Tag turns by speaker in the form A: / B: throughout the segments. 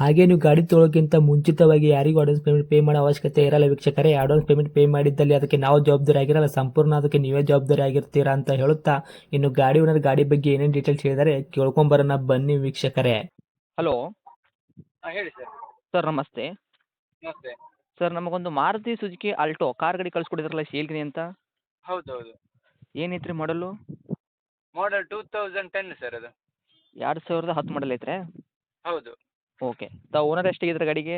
A: ಹಾಗೆ ನೀವು ಗಾಡಿ ತೊಳೋಕ್ಕಿಂತ ಮುಂಚಿತವಾಗಿ ಯಾರಿಗೂ ಅಡ್ವಾನ್ಸ್ ಪೇಮೆಂಟ್ ಪೇ ಮಾಡೋ ಅವಶ್ಯಕತೆ ಇರಲ್ಲ ವೀಕ್ಷಕರೇ. ಅಡ್ವಾನ್ಸ್ ಪೇಮೆಂಟ್ ಪೇ ಮಾಡಿದ್ದಲ್ಲಿ ಅದಕ್ಕೆ ನಾವು ಜವಾಬ್ದಾರಿ ಆಗಿರಲ್ಲ. ಸಂಪೂರ್ಣ ಅದಕ್ಕೆ ನೀವೇ ಜವಾಬ್ದಾರಿ ಆಗಿರ್ತೀರಾ ಅಂತ ಹೇಳುತ್ತಾ ಇನ್ನು ಗಾಡಿ ಓನರ್ ಗಾಡಿ ಬಗ್ಗೆ ಏನೇನು ಡೀಟೇಲ್ಸ್ ಹೇಳಿದರೆ ಕೇಳ್ಕೊಂಬರೋಣ ಬನ್ನಿ ವೀಕ್ಷಕರೇ.
B: ಹಲೋ
C: ಹಾಂ ಹೇಳಿ ಸರ್
B: ಸರ್ ನಮಸ್ತೆ.
C: ನಮಸ್ತೆ.
B: ಸರ್ ನಮಗೊಂದು ಮಾರುತಿ ಸುಜುಕಿ ಆಲ್ಟೋ ಕಾರ್ ಗಾಡಿ ಕಳಿಸ್ಕೊಡಿದ್ರಲ್ಲ ಸೇಲ್ಗಿನಿ ಅಂತ?
C: ಹೌದು ಹೌದು
B: ಏನೈತೆ ರೀ ಮಾಡಲು
C: ಮಾಡಲ್ ಟೂ ತೌಸಂಡ್ ಟೆನ್ ಸರ್ ಅದು.
B: ಎರಡು ಸಾವಿರದ ಹತ್ತು ಮಾಡಲ್ ಐತ್ರಿ?
C: ಹೌದು.
B: ಓಕೆ ತಾವು ಓನರ್ ಎಷ್ಟಿಗಿದ್ರೆ ಗಾಡಿಗೆ?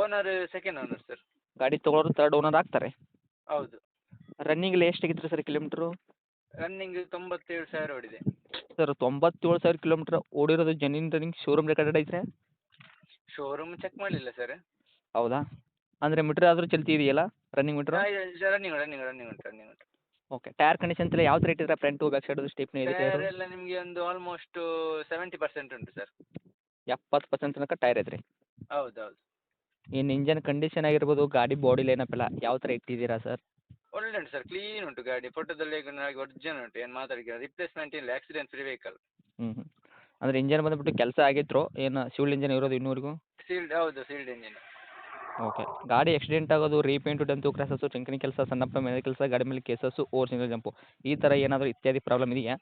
C: ಓನರ್ ಸೆಕೆಂಡ್ ಓನರ್ ಸರ್
B: ಗಾಡಿ ತೊಗೊಳೋರು ತರ್ಡ್ ಓನರ್ ಆಗ್ತಾರೆ.
C: ಹೌದು.
B: ರನ್ನಿಂಗ್ ಎಷ್ಟಾಗಿತ್ತು ಸರ್ ಕಿಲೋಮೀಟ್ರು
C: ರನ್ನಿಂಗ್ ತೊಂಬತ್ತೇಳು ಸಾವಿರ ಓಡಿದೆ.
B: ಸರ್ ತೊಂಬತ್ತೇಳು ಸಾವಿರ ಕಿಲೋಮೀಟ್ರ್ ಓಡಿರೋದು ಜೆನ್ಯೂನ್ ರನ್ನಿಂಗ್ ಶೋರೂಮ್ ರೆಕಾರ್ಡ್ ಐತ್ರೆ?
C: ಶೋರೂಮ್ ಚೆಕ್ ಮಾಡಲಿಲ್ಲ ಸರ್
B: ಹೌದಾ? ಅಂದರೆ ಮೀಟರ್ ಆದರೂ ಚಲ್ತಿ ಇದೆಯಲ್ಲ running meter
C: running running running ಉಂಟು ರನ್ನಿಂಗ್ ಉಂಟು
B: ಓಕೆ ಟೈರ್ ಕಂಡೀಷನ್ ಎಲ್ಲ ಯಾವ ಥರ ಇಟ್ಟಿದ್ರೆ ಫ್ರಂಟು ಬ್ಯಾಕ್ ಸೈಡ್ ಸ್ಟೆಪ್ನಿ ಇದೆ
C: ಟೈರ್ ಎಲ್ಲ ನಿಮಗೆ ಒಂದು ಆಲ್ಮೋಸ್ಟ್ ಸೆವೆಂಟಿ ಪರ್ಸೆಂಟ್ ಉಂಟು ಸರ್
B: ಎಪ್ಪತ್ತು ಪರ್ಸೆಂಟ್ ತನಕ ಟೈರ್ ಐತ್ರಿ.
C: ಹೌದು ಹೌದು
B: ಇನ್ನು ಇಂಜನ್ ಕಂಡೀಷನ್ ಆಗಿರ್ಬೋದು ಗಾಡಿ ಬಾಡಿ ಲೈನಪ್ ಎಲ್ಲ ಯಾವ ಥರ ಇಟ್ಟಿದ್ದೀರಾ ಸರ್?
C: ಒಳ್ಳೆ ಉಂಟು ಸರ್ ಕ್ಲೀನ್ ಉಂಟು ಗಾಡಿ. ಫೋಟೋದಲ್ಲಿ ಒರಿಜಿನಲ್ ಉಂಟು ಏನು ಮಾತಾಡಿಲ್ಲ ರಿಪ್ಲೇಸ್ಮೆಂಟ್ ಇಲ್ಲ ಆಕ್ಸಿಡೆಂಟ್ ಫ್ರೀ ವೆಹಿಕಲ್
B: ಹ್ಞೂ ಹ್ಞೂ ಅಂದರೆ ಇಂಜನ್ ಬಂದುಬಿಟ್ಟು ಕೆಲಸ ಆಗಿತ್ತು ಏನು ಸಿವಿಲ್ ಇಂಜನ್ ಇರೋದು ಇನ್ನೂವರೆಗೂ
C: ಸೀಲ್ಡ್ ಹೌದು ಸೀಲ್ಡ್ ಇಂಜಿನ್
B: ಓಕೆ ಗಾಡಿ ಆಕ್ಸಿಡೆಂಟ್ ಆಗೋದು ರೀಪೇಂಟು ಡಂತು ಕ್ರಾಸಸ್ಸು ಚಿಂಕಣಿ ಕೆಲಸ ಸಣ್ಣಪ್ಪ ಮೇಲೆ ಕೆಲಸ ಗಾಡಿ ಮೇಲೆ ಕೇಸಸ್ಸು ಓವರ್ ಸಿಂಗಲ್ ಜಂಪು ಈ ಥರ ಏನಾದರೂ ಇತ್ಯಾದಿ ಪ್ರಾಬ್ಲಮ್ ಇದೆಯಾ?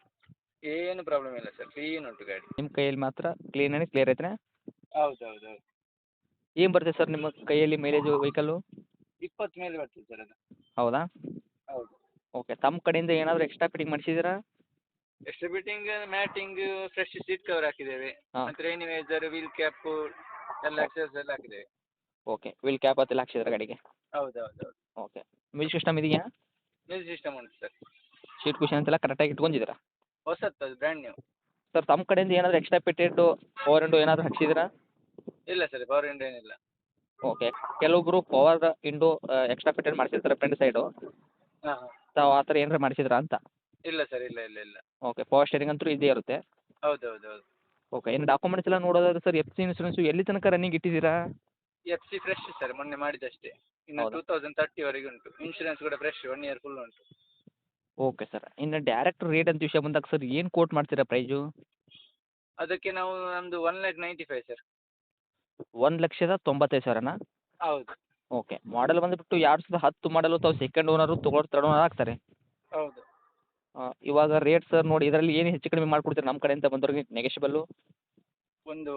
C: ಏನು ಪ್ರಾಬ್ಲಮ್ ಇಲ್ಲ ಸರ್ ಕ್ಲೀನ್ ಉಂಟು ಗಾಡಿ.
B: ನಿಮ್ಮ ಕೈಯಲ್ಲಿ ಮಾತ್ರ ಕ್ಲೀನ್ ಆಗಿ ಕ್ಲಿಯರ್ ಐತ್ರೆ
C: ಹೌದು ಹೌದು ಹೌದು
B: ಏನು ಬರ್ತದೆ ಸರ್ ನಿಮ್ಮ ಕೈಯಲ್ಲಿ ಮೈಲೇಜ್ ವೆಹಿಕಲ್ಲು
C: ಇಪ್ಪತ್ತು ಮೇಲೆ ಬರ್ತದೆ ಸರ್ ಅದು.
B: ಹೌದಾ?
C: ಹೌದು.
B: ಓಕೆ ತಮ್ಮ ಕಡೆಯಿಂದ ಏನಾದರೂ extra fitting ಮಾಡಿಸಿದ್ದೀರಾ?
C: Extra fitting matting fresh seat cover ಹಾಕಿದ್ದೇವೆ.
B: ಹಾ.
C: ಮತ್ತೆ ವೇಜರ್ ವೀಲ್ ಕ್ಯಾಪ್ ಎಲ್ಲ ಎಕ್ಸಸ್ ಎಲ್ಲ ಹಾಕಿದ್ದೇವೆ.
B: ಓಕೆ ವೀಲ್ ಕ್ಯಾಪ್ ಅದೆಲ್ಲ ಹಾಕ್ಸಿದ್ರೆ ಗಾಡಿಗೆ?
C: ಹೌದು ಹೌದು ಹೌದು
B: ಓಕೆ ಮ್ಯೂಸಿಕ್ ಸಿಸ್ಟಮ್ ಇದೆಯಾ?
C: ಮ್ಯೂಸಿಕ್ ಸಿಸ್ಟಮ್ ಉಂಟು ಸರ್
B: ಸೀಟ್ ಕುಷನ್ ಅಂತೆಲ್ಲ ಕರೆಕ್ಟಾಗಿ ಇಟ್ಕೊಂಡಿದ್ದೀರಾ?
C: ಹೊಸತ್ತು ಅದು ಬ್ರ್ಯಾಂಡ್ ನ್ಯೂ
B: ಸರ್ ತಮ್ಮ ಕಡೆಯಿಂದ ಏನಾದರೂ ಎಕ್ಸ್ಟ್ರಾ ಫಿಟ್ಟೆಡ್ಡು ಪವರ್ ಇಂಡೋ ಏನಾದರೂ ಹಾಕ್ಸಿದ್ದೀರಾ
C: ಇಲ್ಲ ಸರ್ ಪವರ್ ಇಂಡೋ ಏನಿಲ್ಲ.
B: ಓಕೆ ಕೆಲವೊಬ್ಬರು ಪವರ್ ಇಂಡೋ ಎಕ್ಸ್ಟ್ರಾ ಫಿಟೆಡ್ ಮಾಡಿಸಿರ್ತಾರೆ ಫ್ರೆಂಡ್ ಸೈಡು
C: ಹಾಂ ಹಾಂ.
B: ತಾವು ಆ ಥರ ಏನಾರ ಮಾಡಿಸಿದ್ರಾ ಅಂತ?
C: ಇಲ್ಲ ಸರ್ ಇಲ್ಲ ಇಲ್ಲ ಇಲ್ಲ.
B: ಓಕೆ ಪವರ್ ಸ್ಟೇರಿಂಗ್ ಅಂತೂ ಇದೇ ಇರುತ್ತೆ.
C: ಹೌದು ಹೌದು. ಹೌದು
B: ಓಕೆ ಏನು ಡಾಕ್ಯುಮೆಂಟ್ಸ್ ಎಲ್ಲ ನೋಡೋದಾದ್ರೆ ಸರ್ ಎಫ್ ಸಿ ಇನ್ಸೂರೆನ್ಸು ಎಲ್ಲಿ ತನಕ ರನ್ನಿಂಗ್ ಇಟ್ಟಿದ್ದೀರಾ?
C: ಎಫ್ ಸಿ ಫ್ರೆಶ್ ಸರ್ ಮೊನ್ನೆ ಮಾಡಿದಷ್ಟೇ ಇನ್ನು
B: ಹೌದಾ?
C: ಟೂ ತೌಸಂಡ್ ತರ್ಟಿವರೆಗೆ ಉಂಟು. ಇನ್ಶೂರೆನ್ಸ್ ಕೂಡ ಫ್ರೆಶ್ ಒನ್ ಇಯರ್ ಫುಲ್ ಉಂಟು.
B: Okay sir. ಇನ್ನು ಡೈರೆಕ್ಟ್ ರೇಟ್ ಅಂತ ವಿಷಯ ಬಂದಾಗ ಸರ್ ಏನು ಕೋಟ್ ಮಾಡ್ತೀರಾ ಪ್ರೈಜು
C: ಅದಕ್ಕೆ ನಾವು ನಮ್ಮದು one lakh ninety five sir
B: ಒಂದು ಲಕ್ಷದ ತೊಂಬತ್ತೈದು ಸಾವಿರನಾ?
C: ಹೌದು.
B: ಓಕೆ. ಮಾಡಲ್ ಬಂದುಬಿಟ್ಟು ಎರಡು ಸಾವಿರದ ಹತ್ತು ಮಾಡಲು ತಾವು ಸೆಕೆಂಡ್ ಓನರು ತೊಗೊಳೋರು ತರ್ಡ್ ಓನರ್ ಆಗ್ತಾರೆ.
C: ಹೌದು.
B: ಇವಾಗ ರೇಟ್ ಸರ್ ನೋಡಿ ಇದರಲ್ಲಿ ಏನು ಹೆಚ್ಚು ಕಡಿಮೆ ಮಾಡಿಕೊಡ್ತೀರಾ ನಮ್ಮ ಕಡೆಯಿಂದ ಬಂದವ್ರಿಗೆ? ನೆಗೆಷಿಬಲ್ಲು
C: ಒಂದು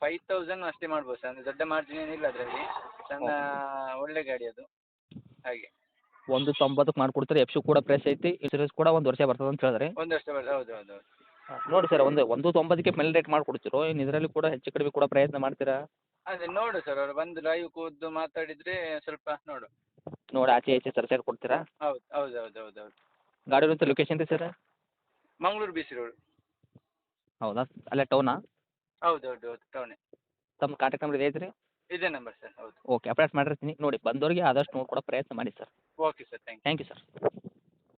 C: ಫೈವ್ ತೌಸಂಡ್ ಅಷ್ಟೇ ಮಾಡ್ಬೋದು ಸರ್ ಅಂದರೆ ದೊಡ್ಡ ಮಾರ್ಜಿನ್ ಏನಿಲ್ಲ ಅದರಲ್ಲಿ. ಸಣ್ಣ ಒಳ್ಳೆ ಗಾಡಿ ಅದು. ಹಾಗೆ.
B: ಒಂದು ತೊಂಬತ್ತಕ್ಕೆ ಮಾಡ್ಕೊಡ್ತಾರೆ ಎಫ್ ಸಿ ಕೂಡ ಪ್ರೆಸ್ ಐತಿ ಇನ್ಸೂರೆನ್ಸ್ ಕೂಡ ಒಂದು ವರ್ಷ ಬರ್ತದೆ ಅಂತ ಹೇಳಿದ್ರೆ.
C: ಒಂದು ವರ್ಷ ಬರ್ತದೆ ಹೌದು ಹೌದು ಹೌದು.
B: ನೋಡಿ ಸರ್ ಒಂದು ಒಂದು ತೊಂಬತ್ತಕ್ಕೆ ಮೇಲೆ ರೇಟ್ ಮಾಡ್ಕೊಡ್ತೀರೋ ಇನ್ನು ಇದರಲ್ಲಿ ಕೂಡ ಹೆಚ್ಚು ಕಡಿಮೆ ಕೂಡ ಪ್ರಯತ್ನ ಮಾಡ್ತೀರಾ?
C: ಅದೇ ನೋಡು ಸರ್ ಅವರು ಬಂದು ಲೈವ್ ಕೂದ್ದು ಮಾತಾಡಿದರೆ ಸ್ವಲ್ಪ ನೋಡು.
B: ನೋಡಿ ಆಚೆ ಈಚೆ ಸರ್ ಕೊಡ್ತೀರಾ?
C: ಹೌದು ಹೌದು ಹೌದು ಹೌದು ಹೌದು.
B: ಗಾಡಿ ಇರುವಂಥ ಲೊಕೇಶನ್ ರೀ sir
C: Mangaluru B C road.
B: ಹೌದಾ? ಅಲ್ಲೇ ಟೌನಾ
C: ಹೌದು ಹೌದು ಹೌದು ಟೌನೇ
B: ತಮ್ಮ ಕಾಂಟ್ಯಾಕ್ಟ್ ನಂಬರ್ ಇದೆ ಐತ್ರಿ?
C: ಇದೇ ನಂಬರ್ ಸರ್ ಹೌದು.
B: ಓಕೆ ಅಪ್ಡೇಟ್ ಮಾಡಿರ್ತೀನಿ. ನೋಡಿ ಬಂದವರಿಗೆ ಆದಷ್ಟು ನೋಡ್ಕೊಡೋ ಪ್ರಯತ್ನ ಮಾಡಿ sir.
C: Okay sir thank you.
B: Thank you sir.